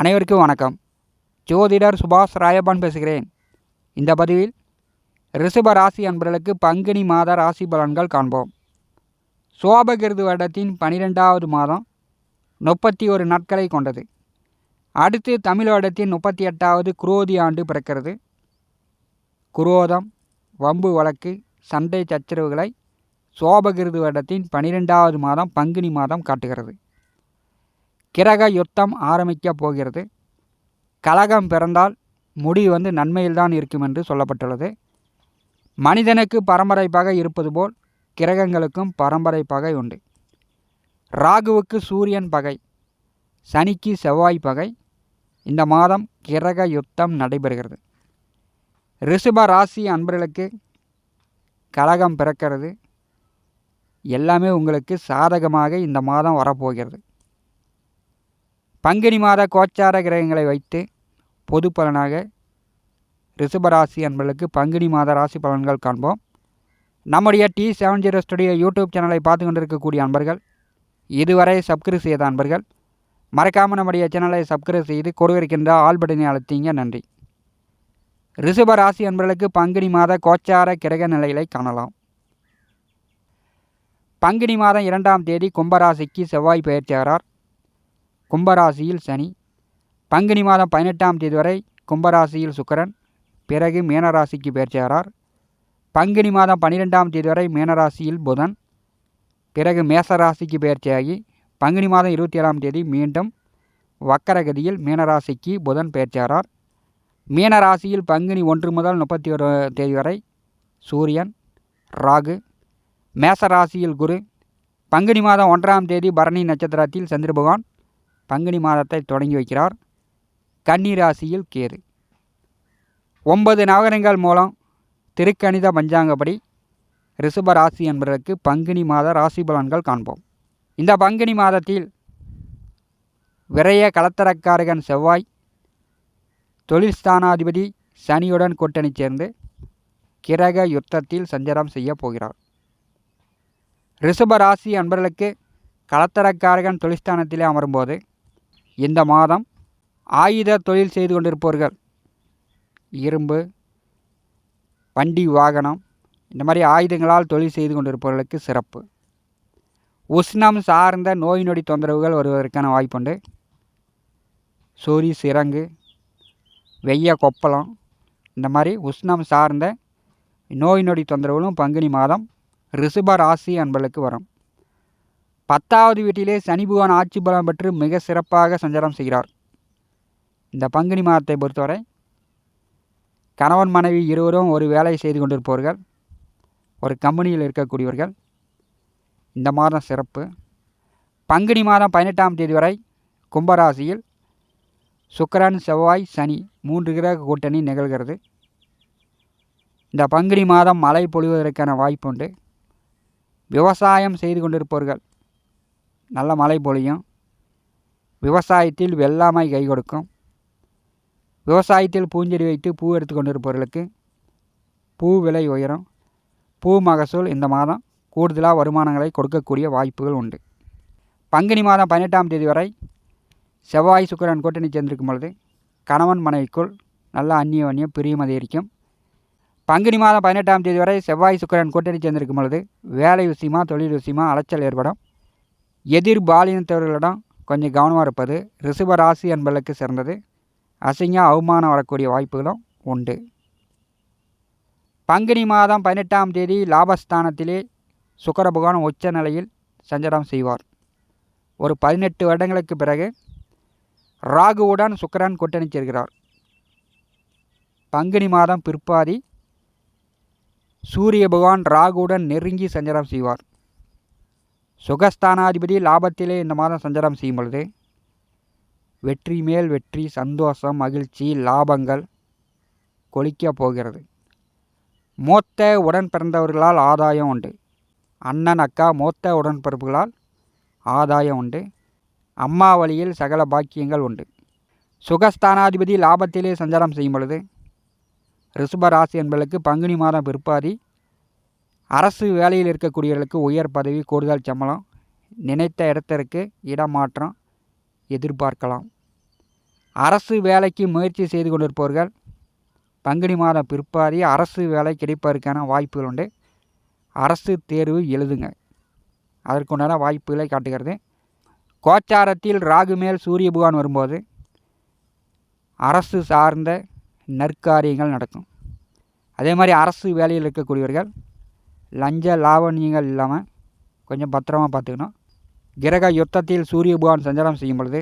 அனைவருக்கும் வணக்கம். ஜோதிடர் சுபாஷ் ராயப்பான் பேசுகிறேன். இந்த பதிவில் ரிஷப ராசி அன்பர்களுக்கு பங்குனி மாத ராசி பலன்கள் காண்போம். சோபகிருது வருடத்தின் பனிரெண்டாவது மாதம் முப்பத்தி ஒரு நாட்களை கொண்டது. அடுத்து தமிழ் வருடத்தின் முப்பத்தி எட்டாவது குரோதி ஆண்டு பிறக்கிறது. குரோதம் வம்பு வழக்கு சண்டை சச்சரவுகளை சோபகிருது வருடத்தின் பனிரெண்டாவது மாதம் பங்குனி மாதம் காட்டுகிறது. கிரக யுத்தம் ஆரம்பிக்கப் போகிறது. கலகம் பிறந்தால் முடி வந்து நன்மையில்தான் இருக்கும் என்று சொல்லப்பட்டுள்ளது. மனிதனுக்கு பரம்பரை பகை இருப்பது போல் கிரகங்களுக்கும் பரம்பரை பகை உண்டு. ராகுவுக்கு சூரியன் பகை சனிக்கு செவ்வாய் பகை. இந்த மாதம் கிரக யுத்தம் நடைபெறுகிறது. ரிஷப ராசி அன்பர்களுக்கு கலகம் பிறக்கிறது. எல்லாமே உங்களுக்கு சாதகமாக இந்த மாதம் வரப்போகிறது. பங்குனி மாத கோச்சார கிரகங்களை வைத்து பொது பலனாக ரிஷபராசி அன்பர்களுக்கு பங்குனி மாத ராசி பலன்கள் காண்போம். நம்முடைய T seven zero studio YouTube சேனலை பார்த்து கொண்டிருக்கக்கூடிய அன்பர்கள் இதுவரை சப்ஸ்கிரைப் செய்த அன்பர்கள் மறக்காமல் நம்முடைய சேனலை சப்ஸ்கிரைப் செய்து கொடுவிருக்கின்ற ஆல் பட்டனை அழுத்திங்க நன்றி. ரிஷப ராசி அன்பர்களுக்கு பங்குனி மாத கோச்சார கிரக நிலைகளை காணலாம். பங்குனி மாதம் இரண்டாம் தேதி கும்பராசிக்கு செவ்வாய் பயிற்சியாகிறார் கும்பராசியில் சனி. பங்குனி மாதம் பதினெட்டாம் தேதி வரை கும்பராசியில் சுக்கரன். பிறகு மீனராசிக்கு பயிற்சியாகிறார் பங்குனி மாதம் பன்னிரெண்டாம் தேதி வரை மீனராசியில் புதன். பிறகு மேசராசிக்கு பயிற்சியாகி பங்குனி மாதம் இருபத்தி ஏழாம் தேதி மீண்டும் வக்கரகதியில் மீனராசிக்கு புதன் பெயர்ச்சியாரார் மீனராசியில் பங்குனி ஒன்று முதல் முப்பத்தி ஒரு தேதி வரை சூரியன் ராகு. மேசராசியில் குரு. பங்குனி மாதம் ஒன்றாம் தேதி பரணி நட்சத்திரத்தில் சந்திர பகவான் பங்குனி மாதத்தை தொடங்கி வைக்கிறார். கன்னி ராசியில் கேது. ஒன்பது நவகரங்கள் மூலம் திருக்கணித பஞ்சாங்கப்படி ரிஷப ராசி என்பதற்கு பங்குனி மாத ராசி பலன்கள் காண்போம். இந்த பங்குனி மாதத்தில் விரைய கலத்தரக்காரகன் செவ்வாய் தொழில் ஸ்தானாதிபதி சனியுடன் கூட்டணி சேர்ந்து கிரக யுத்தத்தில் சஞ்சாரம் செய்ய போகிறார். ரிஷப ராசி அன்பர்களுக்கு கலத்தரக்காரகன் தொழிற்ஸ்தானத்திலே அமரும்போது இந்த மாதம் ஆயுத தொழில் செய்து கொண்டிருப்பவர்கள். இரும்பு வண்டி வாகனம் இந்த மாதிரி ஆயுதங்களால் தொழில் செய்து கொண்டிருப்பவர்களுக்கு சிறப்பு. உஷ்ணம் சார்ந்த நோய் நொடி தொந்தரவுகள் வருவதற்கான வாய்ப்புண்டு. சொறி சிறங்கு வெய்ய கொப்பளம் இந்த மாதிரி உஷ்ணம் சார்ந்த நோய் நொடி தொந்தரவுகளும் பங்குனி மாதம் ரிஷப ராசி அன்பர்களுக்கு வரும். பத்தாவது வீட்டிலே சனி பகவான் ஆட்சி பலம் பெற்று மிக சிறப்பாக சஞ்சாரம் செய்கிறார். இந்த பங்குனி மாதத்தை பொறுத்தவரை கணவன் மனைவி இருவரும் ஒரு வேலை செய்து கொண்டிருப்பவர்கள் ஒரு கம்பெனியில் இருக்கக்கூடியவர்கள். இந்த மாதம் சிறப்பு. பங்குனி மாதம் பதினெட்டாம் தேதி வரை கும்பராசியில் சுக்கரன் செவ்வாய் சனி மூன்று கிரக கூட்டணி நிகழ்கிறது. இந்த பங்குனி மாதம் மழை பொழிவதற்கான வாய்ப்புண்டு. விவசாயம் செய்து கொண்டிருப்பவர்கள் நல்ல மழை பொழியும். விவசாயத்தில் வெள்ளாமை கை கொடுக்கும். விவசாயத்தில் பூஞ்செடி வைத்து பூ எடுத்து கொண்டிருப்பவர்களுக்கு பூ விலை உயரும். பூ மகசூல் இந்த மாதம் கூடுதலாக வருமானங்களை கொடுக்கக்கூடிய வாய்ப்புகள் உண்டு. பங்குனி மாதம் பதினெட்டாம் தேதி வரை செவ்வாய் சுக்கரன் கூட்டணி சேர்ந்திருக்கும் பொழுது கணவன் மனைவிக்குள் நல்ல அந்நிய அந்நியம் பிரியம் அதிகரிக்கும். பங்குனி மாதம் பதினெட்டாம் தேதி வரை செவ்வாய் சுக்கரன் கூட்டணி சேர்ந்திருக்கும் பொழுது வேலை விஷயமா தொழில் விஷயமா அலைச்சல் ஏற்படும். எதிர் பாலினத்தவர்களிடம் கொஞ்சம் கவனமாக இருப்பது ரிஷப ராசி என்பதற்கு சிறந்தது. அசிங்க அவமானம் வரக்கூடிய வாய்ப்புகளும் உண்டு. பங்குனி மாதம் பதினெட்டாம் தேதி லாபஸ்தானத்திலே சுக்கர பகவான் உச்ச நிலையில் சஞ்சாரம் செய்வார். ஒரு பதினெட்டு வருடங்களுக்கு பிறகு ராகுவுடன் சுக்கரன் கூட்டணி சேர்கிறார் பங்குனி மாதம் பிற்பாதி சூரிய பகவான் ராகுவுடன் நெருங்கி சஞ்சாரம் செய்வார். சுகஸ்தானாதிபதி லாபத்திலே இந்த மாதம் சஞ்சாரம் செய்யும் பொழுது வெற்றி மேல் வெற்றி சந்தோஷம் மகிழ்ச்சி லாபங்கள் கொளிக்க போகிறது. மூத்த உடன் பிறந்தவர்களால் ஆதாயம் உண்டு. அண்ணன் அக்கா மூத்த உடன்பிறப்புகளால் ஆதாயம் உண்டு. அம்மா வழியில் சகல பாக்கியங்கள் உண்டு. சுகஸ்தானாதிபதி லாபத்திலே சஞ்சாரம் செய்யும் பொழுது ரிஷப ராசி என்பதற்கு பங்குனி மாதம் பிற்பாதி அரசு வேலையில் இருக்கக்கூடியவர்களுக்கு உயர் பதவி கூடுதல் சம்பளம் நினைத்த இடத்திற்கு இடமாற்றம் எதிர்பார்க்கலாம். அரசு வேலைக்கு முயற்சி செய்து கொண்டிருப்பவர்கள் பங்குனி மாதம் பிற்பாதி அரசு வேலை கிடைப்பதற்கான வாய்ப்புகள் உண்டு. அரசு தேர்வு எழுதுங்க. அதற்குண்டான வாய்ப்புகளை காட்டுகிறது. கோச்சாரத்தில் ராகு மேல் சூரிய பகவான் வரும்போது அரசு சார்ந்த நற்காரியங்கள் நடக்கும். அதே மாதிரி அரசு வேலையில் இருக்கக்கூடியவர்கள் லஞ்ச லாவணியங்கள் இல்லாமல் கொஞ்சம் பத்திரமா பார்த்துக்கணும் கிரக யுத்தத்தில் சூரிய பகவான் சஞ்சாரம் செய்யும் பொழுது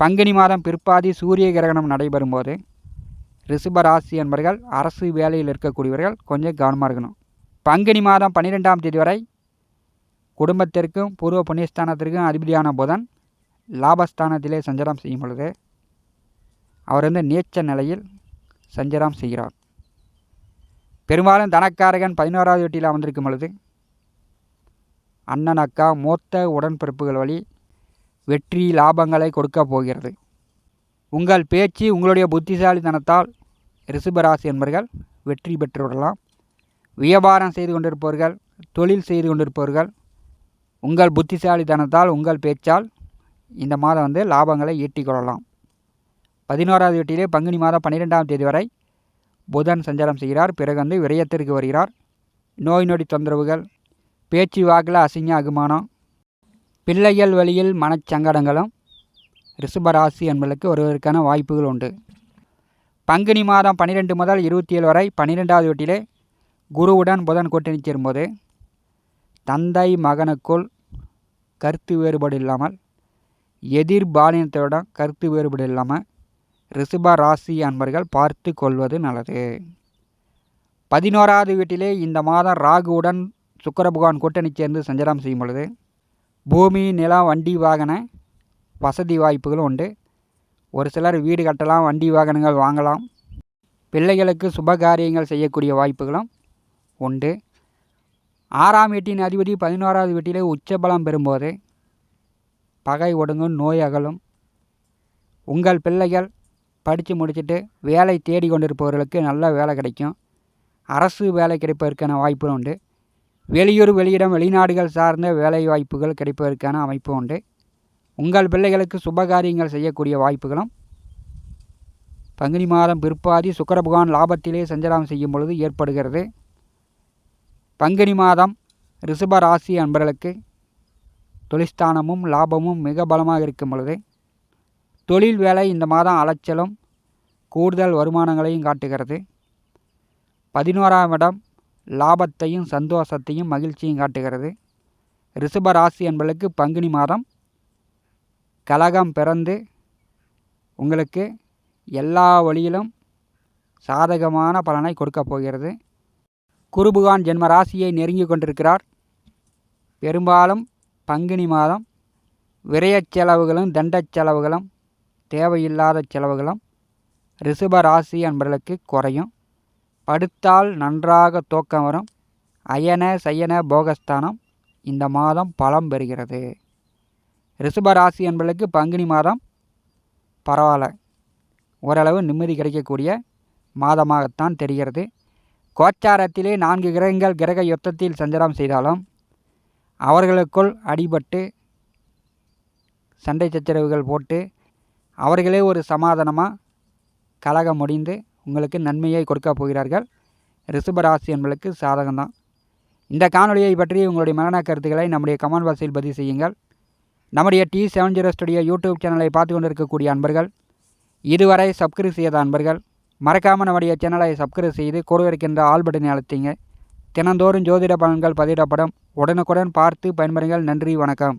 பங்குனி மாதம் பிற்பாதி சூரிய கிரகணம் நடைபெறும் போது ரிஷப ராசி என்பர்கள் அரசு வேலையில் இருக்கக்கூடியவர்கள் கொஞ்சம் கவனமாக இருக்கணும். பங்குனி மாதம் பன்னிரெண்டாம் தேதி வரை குடும்பத்திற்கும் பூர்வ புண்ணியஸ்தானத்திற்கும் அதிபதியான புதன் லாபஸ்தானத்திலே சஞ்சாரம் செய்யும் பொழுது அவர் வந்து நீச்ச நிலையில் சஞ்சாரம் செய்கிறார். பெரும்பாலும் தனக்காரகன் பதினோராவது வெட்டியில் அமர்ந்திருக்கும் பொழுது அண்ணன் அக்கா மூத்த உடன்பிறப்புகள் வழி வெற்றி லாபங்களை கொடுக்க போகிறது. உங்கள் பேச்சு உங்களுடைய புத்திசாலித்தனத்தால் ரிஷபராசி என்பவர்கள் வெற்றி பெற்றுவிடலாம் வியாபாரம் செய்து கொண்டிருப்பவர்கள் தொழில் செய்து கொண்டிருப்பவர்கள் உங்கள் புத்திசாலித்தனத்தால் உங்கள் பேச்சால் இந்த மாதம் வந்து லாபங்களை ஈட்டிக் கொள்ளலாம். பதினோராவது வீட்டிலே பங்குனி மாதம் பன்னிரெண்டாம் தேதி வரை புதன் சஞ்சாரம் செய்கிறார் பிறகு வந்து விரயத்திற்கு வருகிறார். நோய் நொடி தொந்தரவுகள் பேச்சு வாக்கில் அசிங்க அகுமானம் பிள்ளைகள் வழியில் மனச்சங்கடங்களும் ரிஷபராசி என்பதற்கு வருவதற்கான வாய்ப்புகள் உண்டு. பங்குனி மாதம் பன்னிரெண்டு முதல் இருபத்தி ஏழு வரை பன்னிரெண்டாவது வீட்டிலே குருவுடன் புதன் கூட்டணி சேரும்போது தந்தை மகனுக்குள் கருத்து வேறுபாடு இல்லாமல் எதிர் பாலினத்தோட கருத்து வேறுபாடு இல்லாமல் ரிஷப ராசி அன்பர்கள் பார்த்து கொள்வது நல்லது. பதினோராவது வீட்டிலே இந்த மாதம் ராகுவுடன் சுக்கர பகவான் கூட்டணி சேர்ந்து சஞ்சாரம் செய்யும் பொழுது பூமி நிலம் வண்டி வாகன வசதி வாய்ப்புகளும் உண்டு. ஒரு சிலர் வீடு கட்டலாம் வண்டி வாகனங்கள் வாங்கலாம். பிள்ளைகளுக்கு சுபகாரியங்கள் செய்யக்கூடிய வாய்ப்புகளும் உண்டு. ஆறாம் வீட்டின் அதிபதி பதினோராவது வீட்டிலே உச்சபலம் பெறும்போது பகை ஒடுங்கும் நோய் அகலும். உங்கள் பிள்ளைகள் படித்து முடிச்சுட்டு வேலை தேடி கொண்டிருப்பவர்களுக்கு நல்ல வேலை கிடைக்கும். அரசு வேலை கிடைப்பதற்கான வாய்ப்புகள் உண்டு. வெளியூர் வெளியிடம் வெளிநாடுகள் சார்ந்த வேலை வாய்ப்புகள் கிடைப்பதற்கான அமைப்பு உண்டு. உங்கள் பிள்ளைகளுக்கு சுபகாரியங்கள் செய்யக்கூடிய வாய்ப்புகளும் பங்குனி மாதம் பிற்பாதி சுக்கரபகவான் லாபத்திலே சஞ்சலம் செய்யும் பொழுது ஏற்படுகிறது. பங்குனி மாதம் ரிஷப ராசி அன்பர்களுக்கு தொழிற்ஸ்தானமும் லாபமும் மிக பலமாக இருக்கும் பொழுது தொழில் வேலை இந்த மாதம் அலைச்சலும் கூடுதல் வருமானங்களையும் காட்டுகிறது. பதினோராம் இடம் லாபத்தையும் சந்தோஷத்தையும் மகிழ்ச்சியும் காட்டுகிறது. ரிஷப ராசி என்பதற்கு பங்குனி மாதம் கலகம் பிறந்து உங்களுக்கு எல்லா வழியிலும் சாதகமான பலனை கொடுக்கப் போகிறது. குருபுகான் ஜென்ம ராசியை நெருங்கி கொண்டிருக்கிறார். பெரும்பாலும் பங்குனி மாதம் விரயச் செலவுகளும் தண்டச் செலவுகளும் தேவையில்லாத செலவுகளும் ரிஷப ராசி என்பவர்களுக்கு குறையும். படுத்தால் நன்றாக தூக்கம் வரும். அயன சயன போகஸ்தானம் இந்த மாதம் பலம் பெறுகிறது. ரிஷப ராசி என்பவர்களுக்கு பங்குனி மாதம் பரவாயில்ல. ஓரளவு நிம்மதி கிடைக்கக்கூடிய மாதமாகத்தான் தெரிகிறது. கோச்சாரத்திலே நான்கு கிரகங்கள் கிரக யுத்தத்தில் சஞ்சாரம் செய்தாலும் அவர்களுக்குள் அடிபட்டு சண்டை சச்சரவுகள் போட்டு அவர்களே ஒரு சமாதானமாக கலகம் முடிந்து உங்களுக்கு நன்மையை கொடுக்க போகிறார்கள். ரிஷபராசி என்பதற்கு சாதகம்தான். இந்த காணொலியை பற்றி உங்களுடைய மரண கருத்துக்களை நம்முடைய கமெண்ட் பாக்ஸில் பதிவு செய்யுங்கள். நம்முடைய T seven zero studio YouTube சேனலை பார்த்து கொண்டிருக்கக்கூடிய அன்பர்கள் இதுவரை சப்ஸ்கிரைப் செய்த அன்பர்கள் மறக்காமல் நம்முடைய சேனலை சப்ஸ்கிரைப் செய்து கூட இருக்கின்ற ஆல் பட்டனை அழுத்திங்க. தினந்தோறும் ஜோதிட பலன்கள் பதிவிடப்படும். உடனுக்குடன் பார்த்து பயன்பெறுங்கள். நன்றி வணக்கம்.